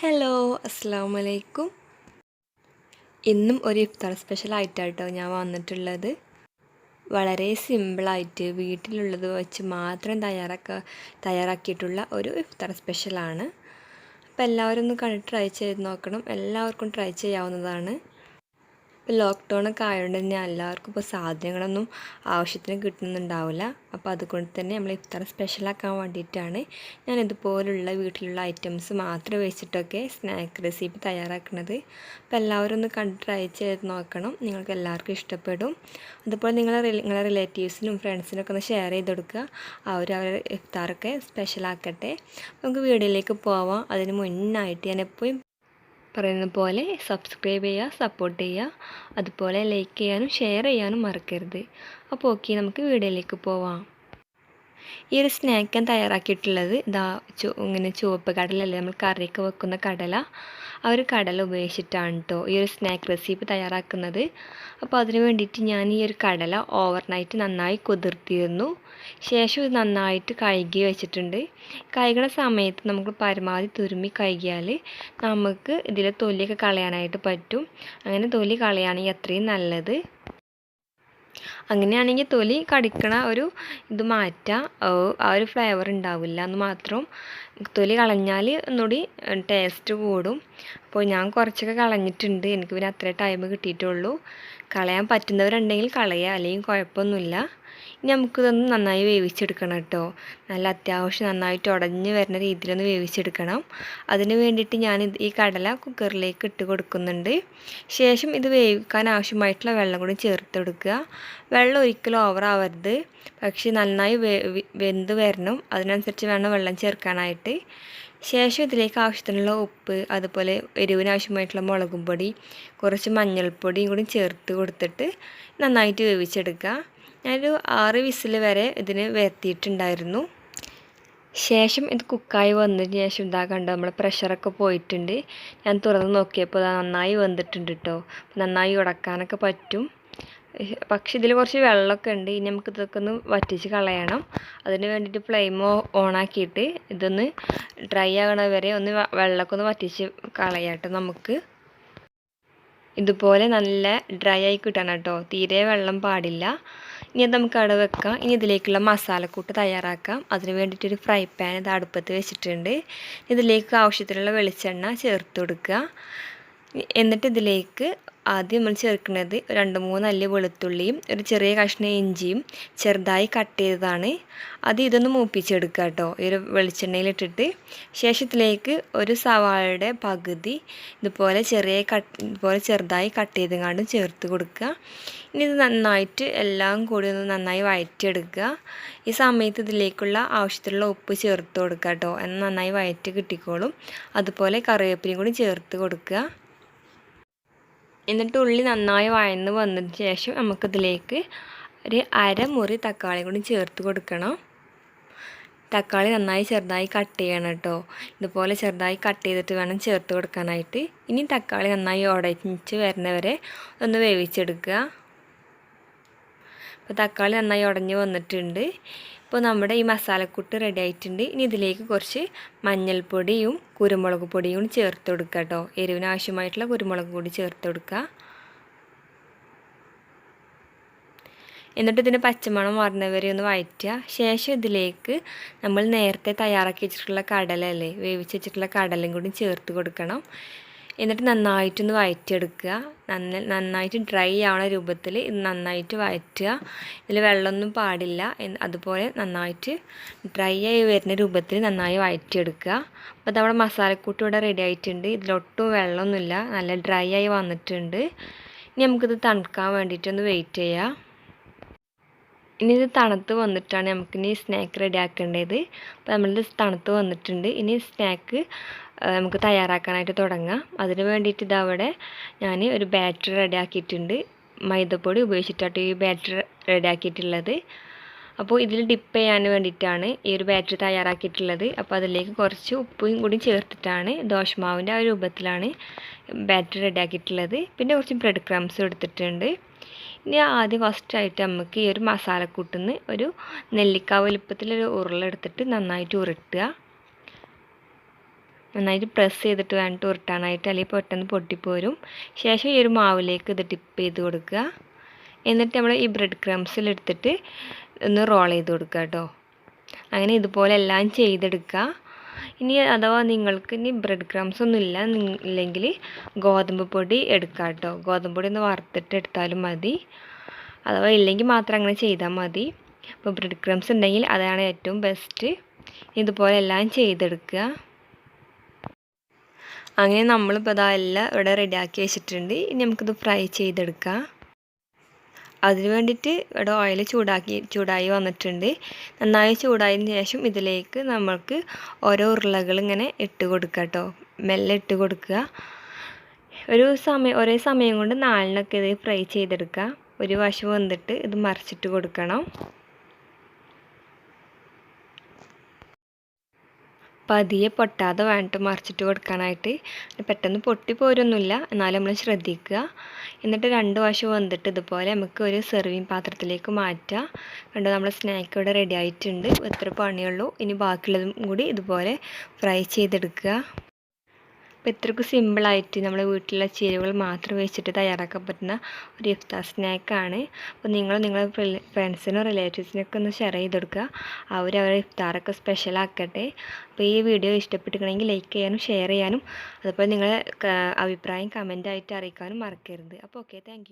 Hello അസ്സാം വലൈക്കും ഇന്നും ഒരു ഇഫ്താർ സ്പെഷ്യൽ കേട്ടോ ഞാൻ വന്നിട്ടുള്ളത്. വളരെ സിമ്പിളായിട്ട് വീട്ടിലുള്ളത് വെച്ച് മാത്രം തയ്യാറാക്ക തയ്യാറാക്കിയിട്ടുള്ള ഒരു ഇഫ്താർ സ്പെഷ്യലാണ് അപ്പോൾ എല്ലാവരും ഒന്ന് കണ്ട് ട്രൈ ചെയ്ത് നോക്കണം. എല്ലാവർക്കും ട്രൈ ചെയ്യാവുന്നതാണ്. ഇപ്പോൾ ലോക്ക്ഡൗൺ ഒക്കെ ആയതുകൊണ്ട് തന്നെ എല്ലാവർക്കും ഇപ്പോൾ സാധനങ്ങളൊന്നും ആവശ്യത്തിന് കിട്ടുന്നുണ്ടാവില്ല അപ്പോൾ അതുകൊണ്ട് തന്നെ നമ്മൾ ഇഫ്താർ സ്പെഷ്യലാക്കാൻ വേണ്ടിയിട്ടാണ് ഞാൻ ഇതുപോലുള്ള വീട്ടിലുള്ള ഐറ്റംസ് മാത്രം വെച്ചിട്ടൊക്കെ സ്നാക്ക് റെസിപ്പി തയ്യാറാക്കുന്നത് അപ്പോൾ എല്ലാവരും ഒന്ന് കണ്ട് ട്രൈ ചെയ്ത് നോക്കണം. നിങ്ങൾക്ക് എല്ലാവർക്കും ഇഷ്ടപ്പെടും. അതുപോലെ നിങ്ങളെ നിങ്ങളെ റിലേറ്റീവ്സിനും ഫ്രണ്ട്സിനൊക്കെ ഒന്ന് ഷെയർ ചെയ്ത് കൊടുക്കുക. അവർ അവരുടെ ഇഫ്താറൊക്കെ സ്പെഷ്യലാക്കട്ടെ നമുക്ക് വീഡിയോയിലേക്ക് പോവാം. അതിന് മുന്നായിട്ട് ഞാൻ എപ്പോഴും പറയുന്ന പോലെ സബ്സ്ക്രൈബ് ചെയ്യുക സപ്പോർട്ട് ചെയ്യുക. അതുപോലെ ലൈക്ക് ചെയ്യാനും ഷെയർ ചെയ്യാനും മറക്കരുത്. അപ്പോൾ ഓക്കെ നമുക്ക് വീഡിയോയിലേക്ക് പോവാം. ഈ ഒരു സ്നാക്ക് ഞാൻ തയ്യാറാക്കിയിട്ടുള്ളത് ഇതാ ഇങ്ങനെ ചുവപ്പ് കടലല്ലേ നമ്മൾ കറിയൊക്കെ വെക്കുന്ന കടല. ആ ഒരു കടല ഉപയോഗിച്ചിട്ടാണ് കേട്ടോ ഈ ഒരു സ്നാക്ക് റെസിപ്പി തയ്യാറാക്കുന്നത്. അപ്പോൾ അതിന് വേണ്ടിയിട്ട് ഞാൻ ഈ ഒരു കടല ഓവർനൈറ്റ് നന്നായി കുതിർത്തിയിരുന്നു ശേഷം ഇത് നന്നായിട്ട് കഴുകി വെച്ചിട്ടുണ്ട്. കഴുകണ സമയത്ത് നമുക്ക് പരമാവധി തുരുമ്മി കഴുകിയാൽ നമുക്ക് ഇതിലെ തൊലിയൊക്കെ കളയാനായിട്ട് പറ്റും. അങ്ങനെ തൊലി കളയുകയാണെങ്കിൽ അത്രയും നല്ലത്. അങ്ങനെയാണെങ്കിൽ തൊലി കടിക്കണ ഒരു ഇത് മാറ്റുക ആ ഒരു ഫ്ലേവർ ഉണ്ടാവില്ല എന്ന് മാത്രം തൊലി കളഞ്ഞാൽ ഒന്നുകൂടി ടേസ്റ്റ് കൂടും. അപ്പോൾ ഞാൻ കുറച്ചൊക്കെ കളഞ്ഞിട്ടുണ്ട്. എനിക്ക് പിന്നെ അത്രേ ടൈം കിട്ടിയിട്ടുള്ളൂ. കളയാൻ പറ്റുന്നവരുണ്ടെങ്കിൽ കളയുക അല്ലെങ്കിൽ കുഴപ്പമൊന്നുമില്ല. ഇനി നമുക്കിതൊന്ന് നന്നായി വേവിച്ചെടുക്കണം കേട്ടോ. നല്ല അത്യാവശ്യം നന്നായിട്ട് ഉടഞ്ഞ് വരുന്ന രീതിയിലൊന്ന് വേവിച്ചെടുക്കണം. അതിന് വേണ്ടിയിട്ട് ഞാൻ ഈ കടല കുക്കറിലേക്ക് ഇട്ട് കൊടുക്കുന്നുണ്ട്. ശേഷം ഇത് വേവിക്കാൻ ആവശ്യമായിട്ടുള്ള വെള്ളം കൂടി ചേർത്ത് കൊടുക്കുക. വെള്ളം ഒരിക്കലും ഓവറാവരുത് പക്ഷേ നന്നായി വെന്ത് വരണം. അതിനനുസരിച്ച് വേണം വെള്ളം ചേർക്കാനായിട്ട്. ശേഷം ഇതിലേക്ക് ആവശ്യത്തിനുള്ള ഉപ്പ് അതുപോലെ എരിവിന് ആവശ്യമായിട്ടുള്ള മുളകും പൊടി കുറച്ച് മഞ്ഞൾപ്പൊടിയും കൂടി ചേർത്ത് കൊടുത്തിട്ട് നന്നായിട്ട് വേവിച്ചെടുക്കുക. ഞാനൊരു ആറ് വിസിൽ വരെ ഇതിന് വരുത്തിയിട്ടുണ്ടായിരുന്നു ശേഷം ഇത് കുക്കായി വന്നതിന് ശേഷം ഇതാ കണ്ടോ നമ്മൾ പ്രഷറൊക്കെ പോയിട്ടുണ്ട്. ഞാൻ തുറന്ന് നോക്കിയപ്പോൾ നന്നായി വന്നിട്ടുണ്ട് കേട്ടോ നന്നായി ഉടക്കാനൊക്കെ പറ്റും. പക്ഷേ ഇതിൽ കുറച്ച് വെള്ളമൊക്കെ ഉണ്ട്. ഇനി നമുക്ക് ഇതൊക്കെ ഒന്ന് വറ്റിച്ച് കളയണം. അതിന് വേണ്ടിയിട്ട് ഫ്ലെയിം ഓണാക്കിയിട്ട് ഇതൊന്ന് ഡ്രൈ ആകണ വരെ ഒന്ന് വെള്ളമൊക്കെ ഒന്ന് വറ്റിച്ച് കളയാട്ടോ നമുക്ക്. ഇതുപോലെ നല്ല ഡ്രൈ ആയി കിട്ടണം കേട്ടോ. തീരെ വെള്ളം പാടില്ല. ഇനി അത് നമുക്ക് അവിടെ വെക്കാം. ഇനി ഇതിലേക്കുള്ള മസാലക്കൂട്ട് തയ്യാറാക്കാം. അതിന് വേണ്ടിയിട്ടൊരു ഫ്രൈ പാൻ ഇത് അടുപ്പത്ത് വെച്ചിട്ടുണ്ട്. ഇതിലേക്ക് ആവശ്യത്തിനുള്ള വെളിച്ചെണ്ണ ചേർത്ത് കൊടുക്കുക. എന്നിട്ട് ഇതിലേക്ക് ആദ്യം നമ്മൾ ചേർക്കുന്നത് രണ്ട് മൂന്ന് അല്ലി വെളുത്തുള്ളിയും ഒരു ചെറിയ കഷ്ണം ഇഞ്ചിയും ചെറുതായി കട്ട് ചെയ്തതാണ്. അത് ഇതൊന്ന് മൂപ്പിച്ചെടുക്കുക കേട്ടോ. ഈ ഒരു വെളിച്ചെണ്ണയിലിട്ടിട്ട് ശേഷത്തിലേക്ക് ഒരു സവാളയുടെ പകുതി ഇതുപോലെ ചെറിയ കട്ട് ഇതുപോലെ ചെറുതായി കട്ട് ചെയ്തെങ്ങാണ്ടും ചേർത്ത് കൊടുക്കുക. ഇനി ഇത് നന്നായിട്ട് എല്ലാം കൂടി ഒന്ന് നന്നായി വഴറ്റിയെടുക്കുക ഈ സമയത്ത് ഇതിലേക്കുള്ള ആവശ്യത്തിലുള്ള ഉപ്പ് ചേർത്ത് കൊടുക്കുക കേട്ടോ. എന്നാൽ നന്നായി വഴറ്റി കിട്ടിക്കോളും. അതുപോലെ കറിവേപ്പിലയും കൂടി ചേർത്ത് കൊടുക്കുക. എന്നിട്ട് ഉള്ളി നന്നായി വഴന്ന് വന്നതിന് ശേഷം നമുക്കിതിലേക്ക് ഒരു അരമുറി തക്കാളി കൂടി ചേർത്ത് കൊടുക്കണം. തക്കാളി നന്നായി ചെറുതായി കട്ട് ചെയ്യണം കേട്ടോ. ഇതുപോലെ ചെറുതായി കട്ട് ചെയ്തിട്ട് വേണം ചേർത്ത് കൊടുക്കാനായിട്ട്. ഇനി തക്കാളി നന്നായി ഉടച്ച് വരുന്നവരെ ഒന്ന് വേവിച്ചെടുക്കുക. അപ്പോൾ തക്കാളി നന്നായി ഉടഞ്ഞ് വന്നിട്ടുണ്ട്. ഇപ്പോൾ നമ്മുടെ ഈ മസാലക്കൂട്ട് റെഡി ആയിട്ടുണ്ട്. ഇനി ഇതിലേക്ക് കുറച്ച് മഞ്ഞൾപ്പൊടിയും കുരുമുളക് പൊടിയും കൂടി ചേർത്ത് കൊടുക്കുക കേട്ടോ എരിവിന് ആവശ്യമായിട്ടുള്ള കുരുമുളക് പൊടി ചേർത്ത് കൊടുക്കുക. എന്നിട്ട് ഇതിന് പച്ചമണം മാറുന്നവരെ ഒന്ന് വഴറ്റുക. ശേഷം ഇതിലേക്ക് നമ്മൾ നേരത്തെ തയ്യാറാക്കി വെച്ചിട്ടുള്ള കടലല്ലേ വേവിച്ച് വെച്ചിട്ടുള്ള കടലയും കൂടി ചേർത്ത് കൊടുക്കണം. എന്നിട്ട് നന്നായിട്ടൊന്ന് വഴറ്റിയെടുക്കുക നന്ന നന്നായിട്ട് ഡ്രൈ ആവണ രൂപത്തിൽ ഇത് നന്നായിട്ട് വഴറ്റുക ഇതിൽ വെള്ളമൊന്നും പാടില്ല. അതുപോലെ നന്നായിട്ട് ഡ്രൈ ആയി വരുന്ന രൂപത്തിൽ നന്നായി വഴറ്റിയെടുക്കുക അപ്പോൾ നമ്മുടെ മസാലക്കൂട്ട് ഇവിടെ റെഡി ആയിട്ടുണ്ട്. ഇതിലൊട്ടും വെള്ളമൊന്നുമില്ല. നല്ല ഡ്രൈ ആയി വന്നിട്ടുണ്ട്. ഇനി നമുക്കിത് തണുക്കാൻ വേണ്ടിയിട്ടൊന്ന് വെയിറ്റ് ചെയ്യാം. ഇനി ഇത് തണുത്ത് വന്നിട്ടാണ് നമുക്കിനി സ്നാക്ക് റെഡി ആക്കേണ്ടത്. അപ്പോൾ നമ്മളിത് തണുത്ത് വന്നിട്ടുണ്ട്. ഇനി സ്നാക്ക് നമുക്ക് തയ്യാറാക്കാനായിട്ട് തുടങ്ങാം. അതിന് വേണ്ടിയിട്ട് ഇതവിടെ ഞാൻ ഒരു ബാറ്റർ റെഡിയാക്കിയിട്ടുണ്ട് മൈദപ്പൊടി ഉപയോഗിച്ചിട്ടാണ് ഈ ബാറ്റർ റെഡിയാക്കിയിട്ടുള്ളത് അപ്പോൾ ഇതിൽ ഡിപ്പ് ചെയ്യാൻ വേണ്ടിയിട്ടാണ് ഈ ഒരു ബാറ്ററി തയ്യാറാക്കിയിട്ടുള്ളത്. അപ്പോൾ അതിലേക്ക് കുറച്ച് ഉപ്പും കൂടി ചേർത്തിട്ടാണ് ദോശമാവിന്റെ ആ രൂപത്തിലാണ് ബാറ്ററി റെഡിയാക്കിയിട്ടുള്ളത് പിന്നെ കുറച്ച് ബ്രെഡ് ക്രംസ് എടുത്തിട്ടുണ്ട്. ഇനി ആദ്യം ഫസ്റ്റായിട്ട് നമുക്ക് ഈ ഒരു മസാലക്കൂട്ടിൽ നിന്ന് ഒരു നെല്ലിക്ക വലുപ്പത്തിലൊരു ഉരുളെടുത്തിട്ട് നന്നായിട്ട് ഉരുട്ടുക. നന്നായിട്ട് പ്രസ് ചെയ്തിട്ട് വേണ്ടിട്ട് ഉരുട്ടാനായിട്ട് അല്ലെങ്കിൽ പെട്ടെന്ന് പൊട്ടിപ്പോരും. ശേഷം ഈ ഒരു മാവിലേക്ക് ഇത് ടിപ്പ് ചെയ്ത് കൊടുക്കുക. എന്നിട്ട് നമ്മൾ ഈ ബ്രെഡ് ക്രംസിൽ എടുത്തിട്ട് ഒന്ന് റോൾ ചെയ്ത് കൊടുക്കുക കേട്ടോ അങ്ങനെ ഇതുപോലെ എല്ലാം ചെയ്തെടുക്കുക. ഇനി അഥവാ നിങ്ങൾക്ക് ഇനി ബ്രെഡ് ക്രംസ് ഒന്നും ഇല്ല ഇല്ലെങ്കിൽ ഗോതമ്പ് പൊടി എടുക്കുക കേട്ടോ ഗോതമ്പ് പൊടി ഒന്ന് വറുത്തിട്ട് എടുത്താലും മതി. അഥവാ ഇല്ലെങ്കിൽ മാത്രം അങ്ങനെ ചെയ്താൽ മതി. അപ്പോൾ ബ്രെഡ് ക്രംസ് ഉണ്ടെങ്കിൽ അതാണ് ഏറ്റവും ബെസ്റ്റ് ഇതുപോലെ എല്ലാം ചെയ്തെടുക്കുക. അങ്ങനെ നമ്മളിപ്പോൾ ഇതാ എല്ലാം ഇവിടെ റെഡിയാക്കി വെച്ചിട്ടുണ്ട്. ഇനി നമുക്കിത് ഫ്രൈ ചെയ്തെടുക്കാം. അതിന് വേണ്ടിയിട്ട് ഇവിടെ ഓയിൽ ചൂടാക്കി ചൂടായി വന്നിട്ടുണ്ട്. നന്നായി ചൂടായതിന് ശേഷം ഇതിലേക്ക് നമ്മൾക്ക് ഓരോ ഉരുളകൾ ഇങ്ങനെ ഇട്ട് കൊടുക്കുക കേട്ടോ. മെല്ലെ ഇട്ട് കൊടുക്കുക. ഒരു സമയം ഒരേ സമയം കൊണ്ട് നാലിനൊക്കെ ഇത് ഫ്രൈ ചെയ്തെടുക്കുക. ഒരു വശം വന്നിട്ട് ഇത് മറിച്ചിട്ട് കൊടുക്കണം. പതിയെ പൊട്ടാതെ വേണ്ടിട്ട് മറിച്ചിട്ട് കൊടുക്കാനായിട്ട്. പെട്ടെന്ന് പൊട്ടി പോരൊന്നുമില്ല. എന്നാലും നമ്മൾ ശ്രദ്ധിക്കുക. എന്നിട്ട് രണ്ട് വശം വന്നിട്ട് ഇതുപോലെ നമുക്ക് ഒരു സെർവിങ് പാത്രത്തിലേക്ക് മാറ്റാം കണ്ടു നമ്മുടെ സ്നാക്ക് ഇവിടെ റെഡി ആയിട്ടുണ്ട്. എത്ര പണിയുള്ളൂ. ഇനി ബാക്കിയുള്ളതും കൂടി ഇതുപോലെ ഫ്രൈ ചെയ്തെടുക്കുക. അപ്പോൾ ഇത്രയ്ക്ക് സിമ്പിളായിട്ട് നമ്മൾ വീട്ടിലുള്ള ചേരുവകൾ മാത്രം വെച്ചിട്ട് തയ്യാറാക്കാൻ പറ്റുന്ന ഒരു ഇഫ്താർ സ്നാക്കാണ് അപ്പോൾ നിങ്ങൾ നിങ്ങളുടെ ഫ്രണ്ട്സിനോ റിലേറ്റീവ്സിനൊക്കെ ഒന്ന് ഷെയർ ചെയ്ത് കൊടുക്കുക. അവർ അവരുടെ ഇഫ്താറൊക്കെ സ്പെഷ്യൽ ആക്കട്ടെ. അപ്പോൾ ഈ വീഡിയോ ഇഷ്ടപ്പെട്ടിട്ടുണ്ടെങ്കിൽ ലൈക്ക് ചെയ്യാനും ഷെയർ ചെയ്യാനും അതുപോലെ നിങ്ങളുടെ അഭിപ്രായം കമന്റായിട്ട് അറിയിക്കാനും മറക്കരുത്. അപ്പോൾ ഓക്കെ താങ്ക്